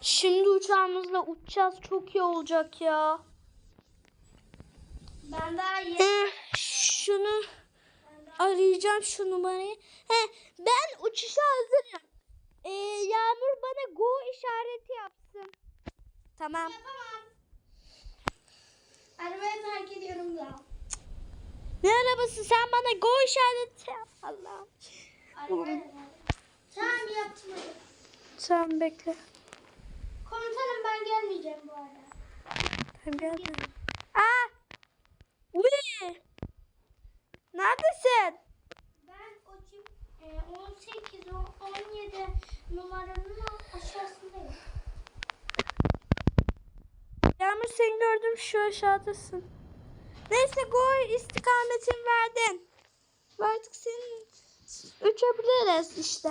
Şimdi uçağımızla uçacağız. Çok iyi olacak ya. Ben daha iyi. Eh, şunu arayacağım şu numarayı. He, ben uçuşa hazırım. Ee, Yağmur bana go işareti yapsın. Tamam. Yapamam. Arabayı terk ediyorum da. Ne arabası sen bana go işareti yap. Allah'ım. Tamam yaptım. Sen bekle. Komutanım ben gelmeyeceğim bu arada. Ben geldim. Aa! Uy! Neredesin? Ben o e, 18 o 17 numaranın aşağısındayım. Yağmur seni gördüm şu aşağıdasın. Neyse go istikametin verdin. Ve Artık senin uçabiliriz işte.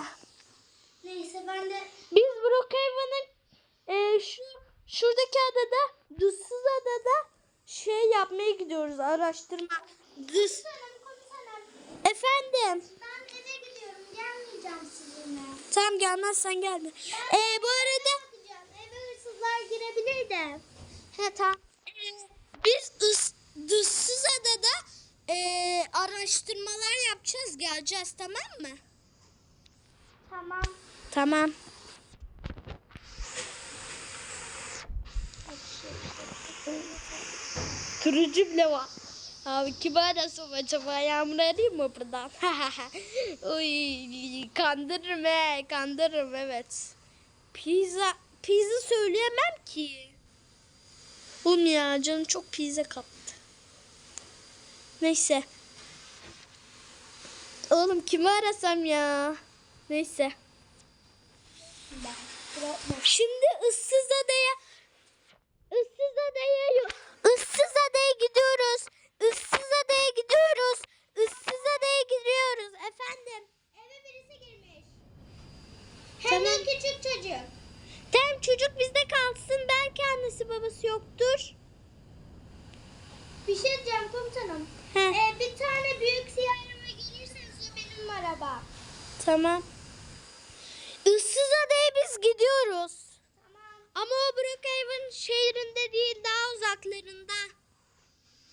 Neyse ben de Biz Brookhaven'ın e, şu şuradaki adada, Dızsız adada şey yapmaya gidiyoruz araştırma. Komutanım Efendim. ben eve gidiyorum gelmeyeceğim sizinle. Tamam gelmezsen gelme. E, bu arada eve hırsızlar girebilir de. He tamam. Biz ıs, Dızsız adada e, araştırmalar yapacağız geleceğiz tamam mı? Tamam. Tamam. Turuncu bile var. Abi kime nasıl acaba yağmur arayayım mı buradan? Uy, kandırırım he, kandırırım evet. Pizza, pizza söyleyemem ki. Oğlum ya canım çok pizza kaptı. Neyse. Oğlum kimi arasam ya? Neyse. Şimdi ıssız adaya ıssız adaya ıssız adaya gidiyoruz. Issız adaya gidiyoruz. Issız adaya gidiyoruz efendim. Eve birisi girmiş. Hem de küçük çocuk. Tamam çocuk bizde kalsın belki annesi babası yoktur. Bir şey diyeceğim komutanım. Heh, Ee, bir tane büyük siyah araba gelirseniz benim araba. tamam. Issız adaya biz gidiyoruz. Tamam. Ama o Brookhaven şehrinde değil daha uzaklarında.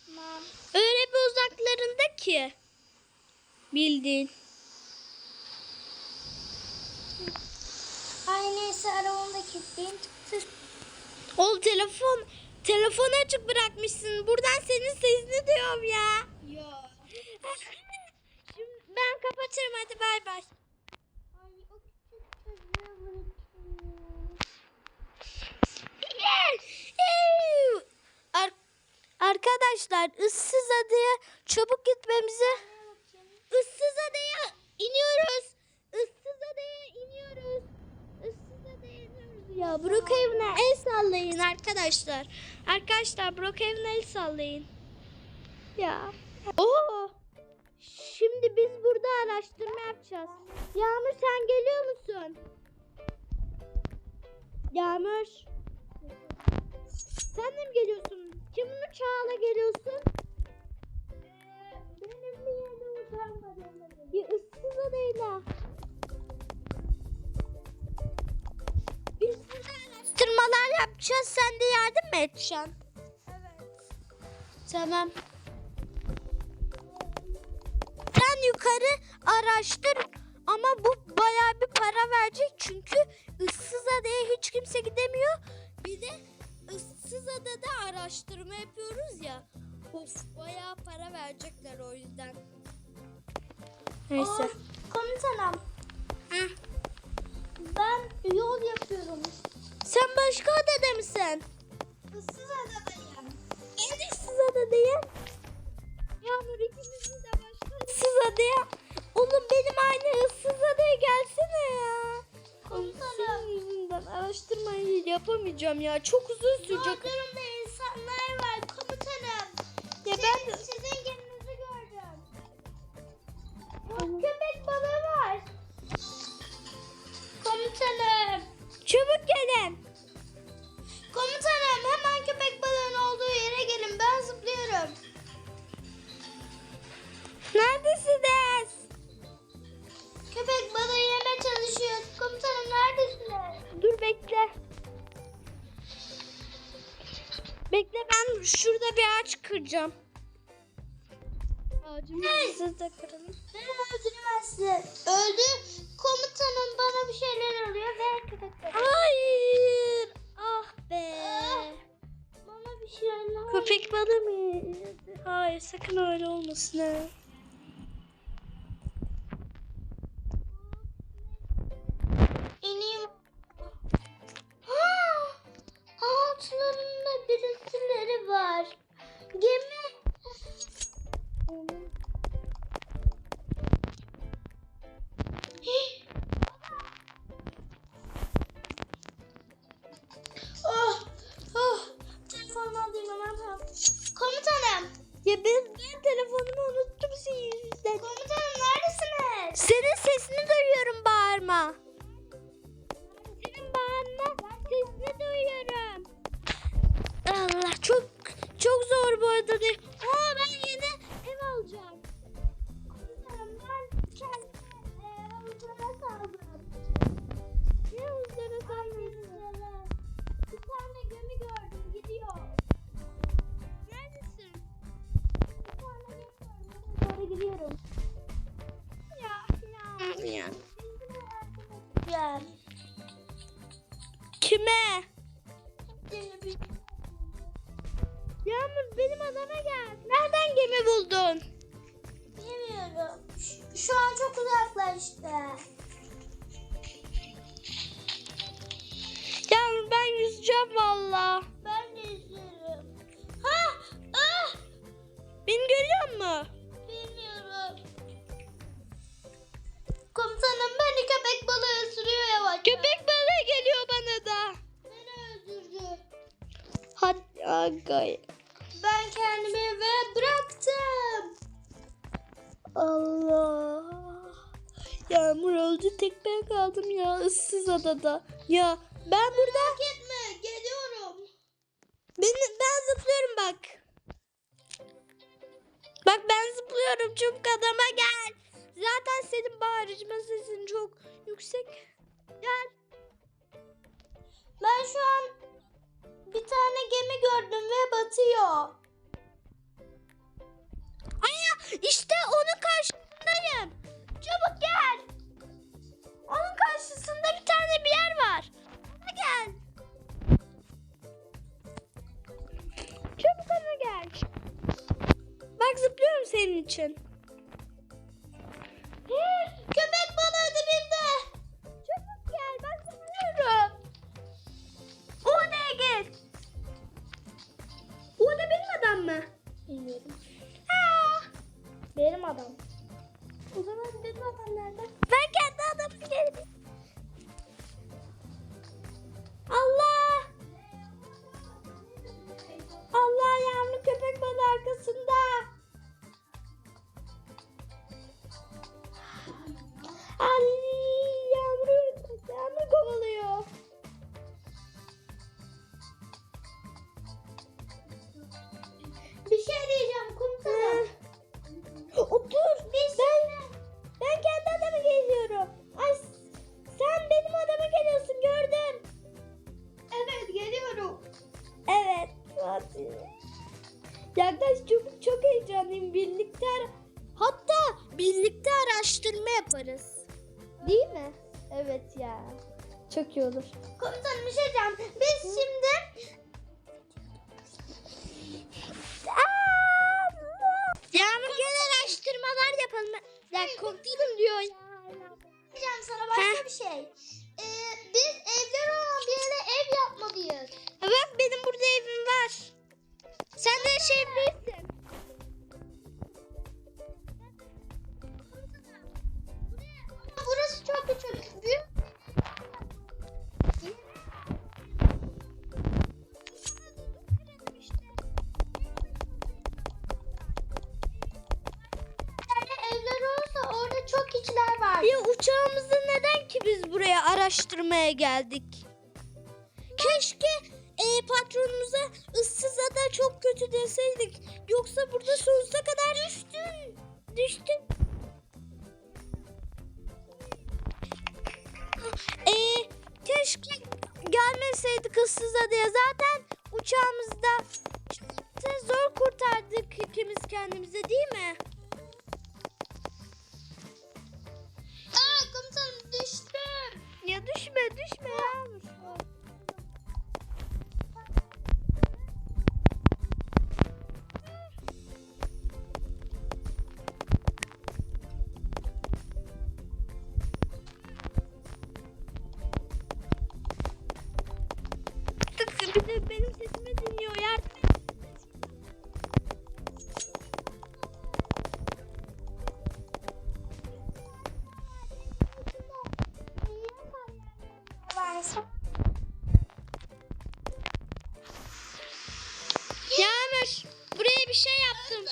Tamam. Öyle bir uzaklarında ki. Bildiğin. Ay neyse arabamı da kilitleyeyim. Tık. Ol telefon telefonu açık bırakmışsın. Buradan senin sesini duyuyorum ya. Yok. Şimdi ben kapatırım hadi bay bay. Ay o küçük çocuğu bırakıyorum. Ar- Arkadaşlar ıssız adaya çabuk gitmemize. Issız adaya iniyoruz. Issız adaya iniyoruz. Issız adaya iniyoruz. Ya Brookhaven'a el sallayın arkadaşlar. Arkadaşlar Brookhaven'a el sallayın. Ya. Oo. Şimdi biz burada araştırma yapacağız. Yağmur sen geliyor musun? Yağmur. Sen de mi geliyorsun? Mı edeceksin? Evet. Tamam. Sen yukarı araştır ama bu bayağı bir para verecek çünkü ıssız adaya hiç kimse gidemiyor. Bir de ıssız adada araştırma yapıyoruz ya. Of bayağı para verecekler o yüzden. Neyse. Aa, komutanım Heh. ben yol yapıyorum. Sen başka adada mısın? Issız adadayım. En ıssız adadayım. Yağmur ikimizin de başka ıssız adaya. Oğlum benim aynı ıssız adaya gelsene ya. Komutanım. Senin yüzünden araştırmayı yapamayacağım ya. Çok uzun sürecek. durumda insanlar var komutanım. Ya Sizin, ben de... sizin geminizi gördüm. Köpek balığı var. Komutanım. Çabuk gelin. Komutanım hemen köpek balığının olduğu yere gelin. Ben zıplıyorum. Neredesiniz? Köpek balığı yeme çalışıyor. Komutanım neredesiniz? Dur bekle. Bekle ben şurada bir ağaç kıracağım. Ağacımı hey! siz de kıralım. Beni öldüremezsin. Öldü. Komutanım bana bir şeyler oluyor ve köpek balığı. Ay! Be. Bana bir şeyler Köpek balığı mı? Hayır sakın öyle olmasın ha. İneyim. Ha! Altlarında birisileri var. Gemi. Ya. ya. Gel. Kime? Yağmur benim adama gel. Nereden gemi buldun? bilmiyorum. Şu, şu an çok uzaklaştı. Yağmur ben yüzeceğim valla. Allah. Yağmur öldü tek ben kaldım ya ıssız adada. Ya ben burada Merak etme geliyorum. ben, ben zıplıyorum bak. Bak ben zıplıyorum çabuk adama gel. Zaten senin bağırışma sesin çok yüksek. Gel. Ben şu an bir tane gemi gördüm ve batıyor. Aya işte onun karşısındayım. Çabuk gel. Onun karşısında bir tane bir yer var. Ona gel. Çabuk ona gel. Bak zıplıyorum senin için. Köpek balığı dibimde. Çabuk gel ben zıplıyorum. Odaya git. Oda benim adam mı? Bilmiyorum. Ha. Benim adam. O zaman benim adam nerede? Ben kendi adamı geldim. Allah! Allah yavru köpek balığı arkasında. İyi olur. Komutanım bir şey diyeceğim. almaya geldik. Keşke e, patronumuza ıssız ada çok kötü deseydik. Yoksa burada sonsuza kadar düştün. Düştün. E, keşke gelmeseydik ıssız adaya. Zaten uçağımızda zor kurtardık ikimiz kendimize değil mi? Ya düşme düşme. Ya, düşme. Yes. Yağmur buraya bir şey yaptım.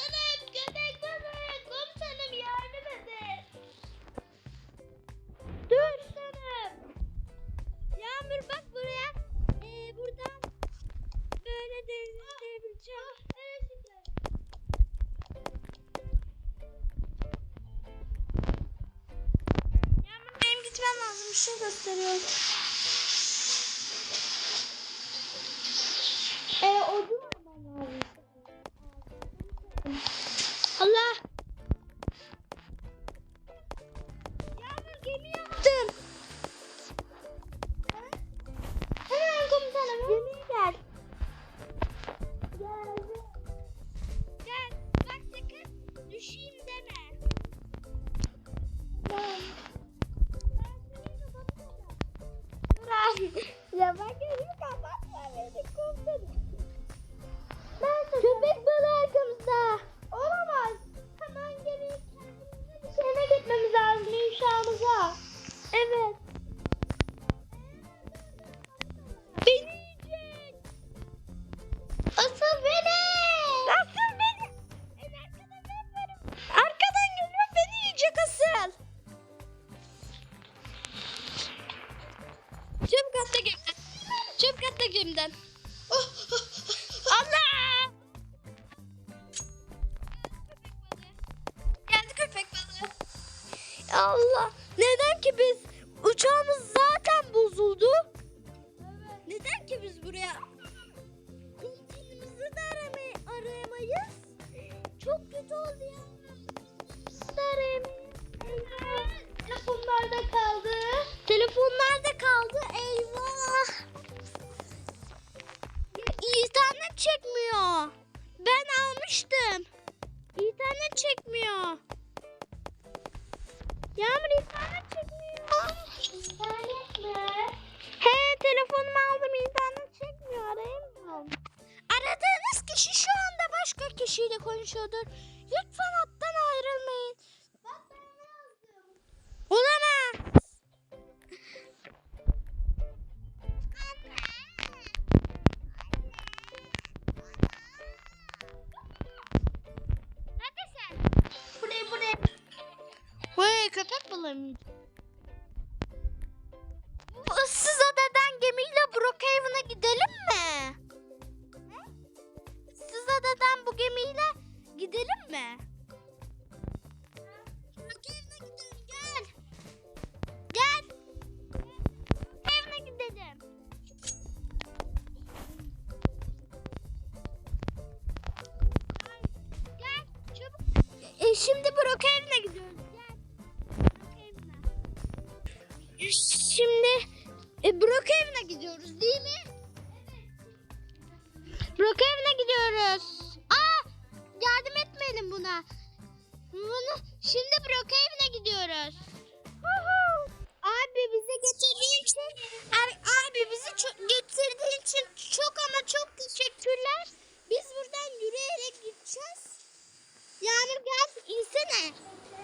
Çöp katta gemiden. Çöp katta gemiden. kişiyle konuşuyordur. Lütfen etme.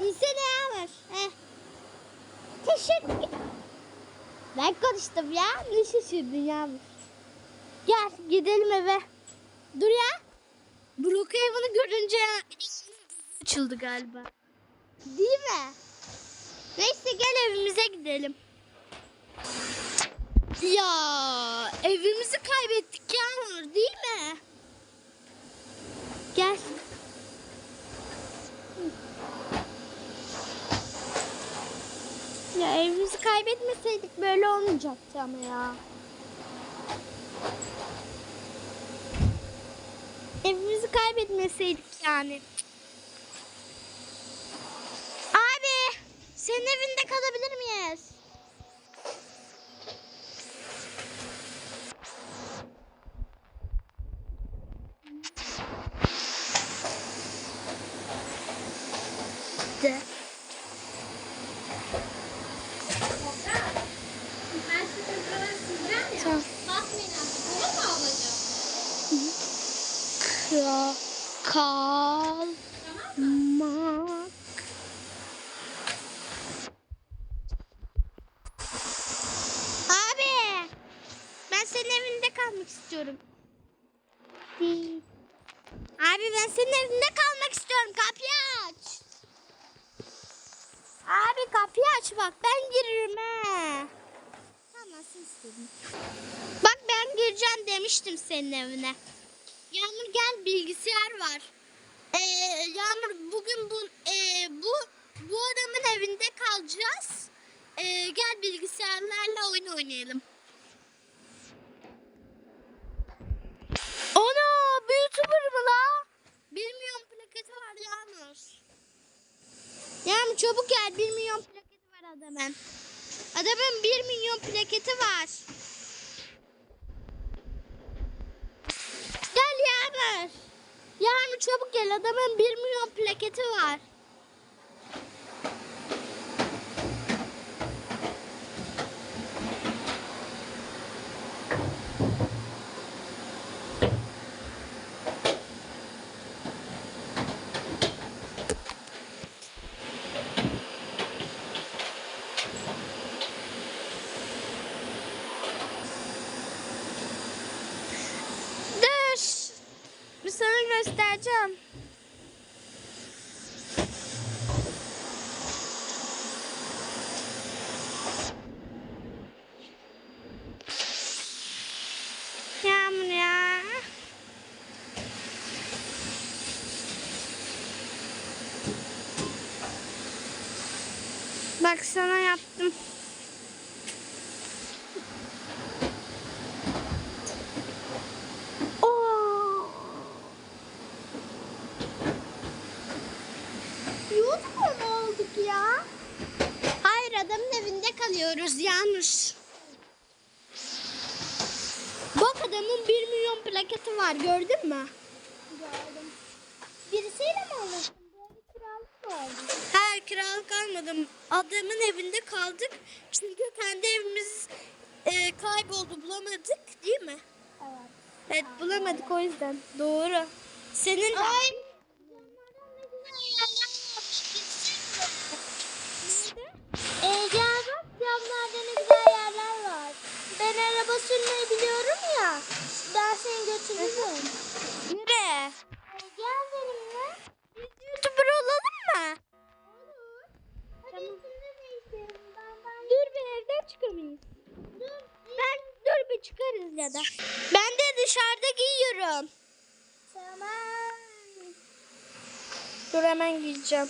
İnse ne var? Eh. Teşekkür. Ben konuştum ya. Ne şaşırdın ya? Gel gidelim eve. Dur ya. Brook hayvanı görünce açıldı galiba. Değil mi? Neyse gel evimize gidelim. Ya evimizi kaybettik ya değil mi? Gel. Ya evimizi kaybetmeseydik böyle olmayacaktı ama ya. Evimizi kaybetmeseydik yani. Abi senin evinde kalabilir miyiz? Senin evinde kalmak istiyorum. Abi ben senin evinde kalmak istiyorum. Kapıyı aç. Abi kapıyı aç bak ben girerim he. Tamam istedin. Bak ben gireceğim demiştim senin evine. Yağmur gel bilgisayar var. Ee, Yağmur bugün bu e, bu bu adamın evinde kalacağız. Ee, gel bilgisayarlarla oyun oynayalım. Ana bu YouTuber mı la? Bilmiyorum plaketi var Yağmur. Yağmur çabuk gel 1 milyon plaketi var adamın. Adamın 1 milyon plaketi var. Gel Yağmur. Yağmur çabuk gel adamın 1 milyon plaketi var. Dur. Bir sana göstereceğim. Yağmur ya. Sana yaptım. Oo. YouTuber mu olduk ya? Hayır adamın evinde kalıyoruz yanlış. Bak adamın 1 milyon plaketi var gördün mü? Gördüm. Birisiyle mi alıştın? Böyle kiralık mı oldu? Hayır kiralık almadım. Adamın evinde kaldık. Çünkü kendi evimiz e, kayboldu bulamadık değil mi? Evet. Evet bulamadık o yüzden. Doğru. Senin de... Ay. Ee, gel bak camlarda ne güzel yerler var. Ben araba sürmeyi biliyorum ya. Ben seni götürürüm. Nereye? Ee, gel benimle. Biz YouTuber olalım mı? Ben... Dur bir evden çıkamayız. Dur. Ben dur bir çıkarız ya da. Ben de dışarıda giyiyorum. Tamam. Dur hemen giyeceğim.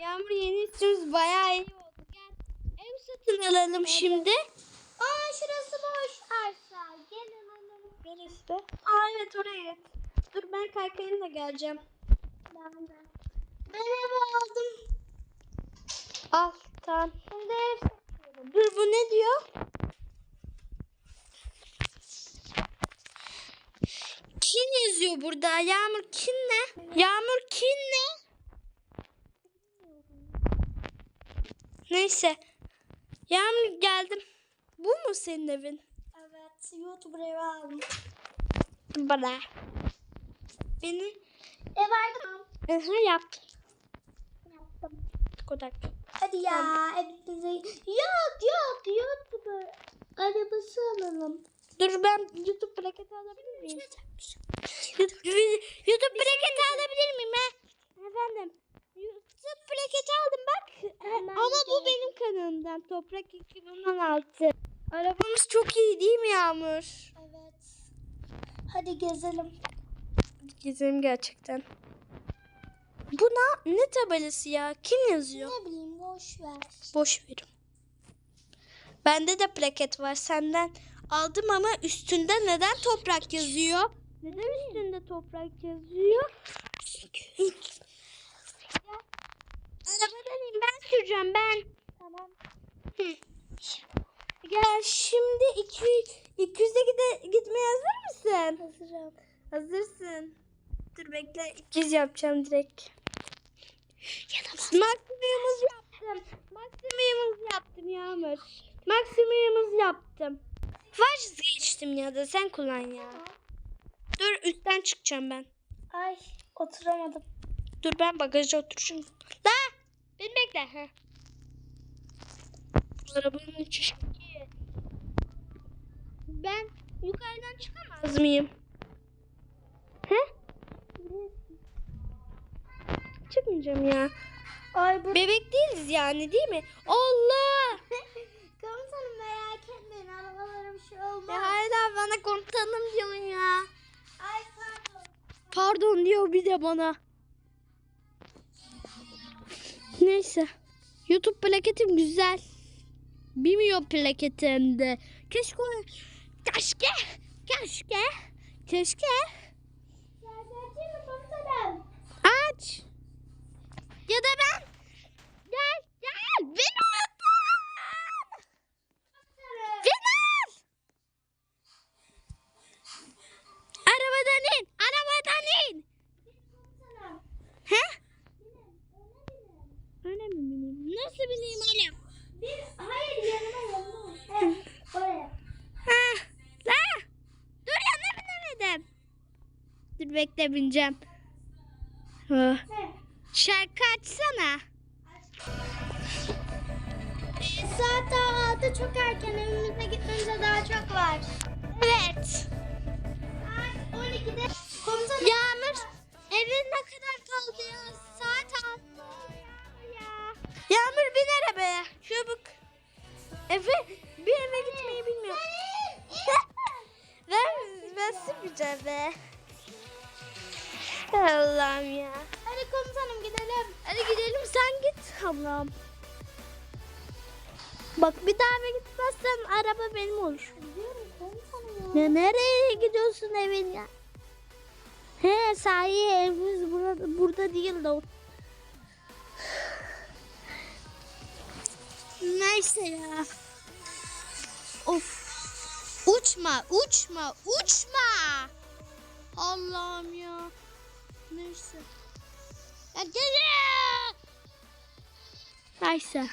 Yağmur yeni üstümüz bayağı iyi oldu. Gel ev satın alalım şimdi. Aa şurası boş arsa. Gelin alalım. Neresi? Aa evet oraya. Dur ben kaykayımla geleceğim. Ben de. Ben ev aldım. Al tamam. Şimdi ev satıyorum. Dur bu ne diyor? Kin yazıyor burada. Yağmur kin ne? Yağmur kin ne? Neyse. Yağmur geldim. Bu mu senin evin? Evet. YouTuber evi aldım. Bana. Beni Ev aldım. Aha, yap. Yaptım. Kodak. Hadi ya evimize. Yok yok YouTuber arabası alalım. Dur ben YouTube plaketi alabilir miyim? YouTube, YouTube plaketi alabilir miyim he? Efendim. YouTube plaketi aldım bak. Hemen Ama bu gel. benim kanalımdan. Toprak 2016. Arabamız çok iyi değil mi Yağmur? Evet. Hadi gezelim. Gezelim gerçekten. Bu ne, tabelası ya? Kim yazıyor? Ne bileyim boş ver. Boş verim. Bende de plaket var. Senden aldım ama üstünde neden toprak yazıyor? Neden üstünde toprak yazıyor? Arabadan in ben süreceğim ben. Tamam. Hı. Gel şimdi 200 200'e gide, gitmeye hazır mısın? Hazırım. Hazırsın. Dur bekle 200 yapacağım direkt. Maksimumumuz yaptım. Maksimumumuz yaptım Yağmur. Maksimumumuz yaptım. Vazgeçtim ya da sen kullan ya. Dur üstten çıkacağım ben. Ay oturamadım. Dur ben bagaja oturacağım. Da beni bekle. Heh. Arabanın içi. Ben yukarıdan çıkamaz mıyım? He? Çıkmayacağım ya. Ay bu. Bebek değiliz yani değil mi? Allah! Komutanım merak etmeyin arabalara bir şey olmaz. Ya hala bana komutanım diyorsun ya. Ay pardon. Pardon diyor bir de bana. Neyse. YouTube plaketim güzel. Bilmiyor plaketim de. Keşke keşke keşke keşke komutanım? aç. Ya da ben gel gel beni al. Arabadan in. Arabadan in. He? Öyle mi bineyim? Nasıl bineyim? Bir, hayır yanıma yanıma. Heh, oraya. Ha, la. Dur ya ne binemedim. Dur bekle bineceğim. Ha. Şarkı açsana. Saat daha altı çok erken evimize gitmemize daha çok var. Evet. Saat 12'de komutanım. Yağmur evin ne kadar kaldı ya? Saat altı ya. Yağmur bin arabaya. Çabuk. Efe bir eve gitmeyi bilmiyor. ben, ben sürmeyeceğim be. Allah'ım ya. Komutanım gidelim. Hadi gidelim sen git ablam. Bak bir daha eve gitmezsen araba benim olur. Gidiyorum komutanım ya. Ya nereye gidiyorsun evin ya? He sahi evimiz burada, burada değil de. Neyse ya. Of. Uçma, uçma, uçma. Allah'ım ya. Neyse. Ya. Neyse.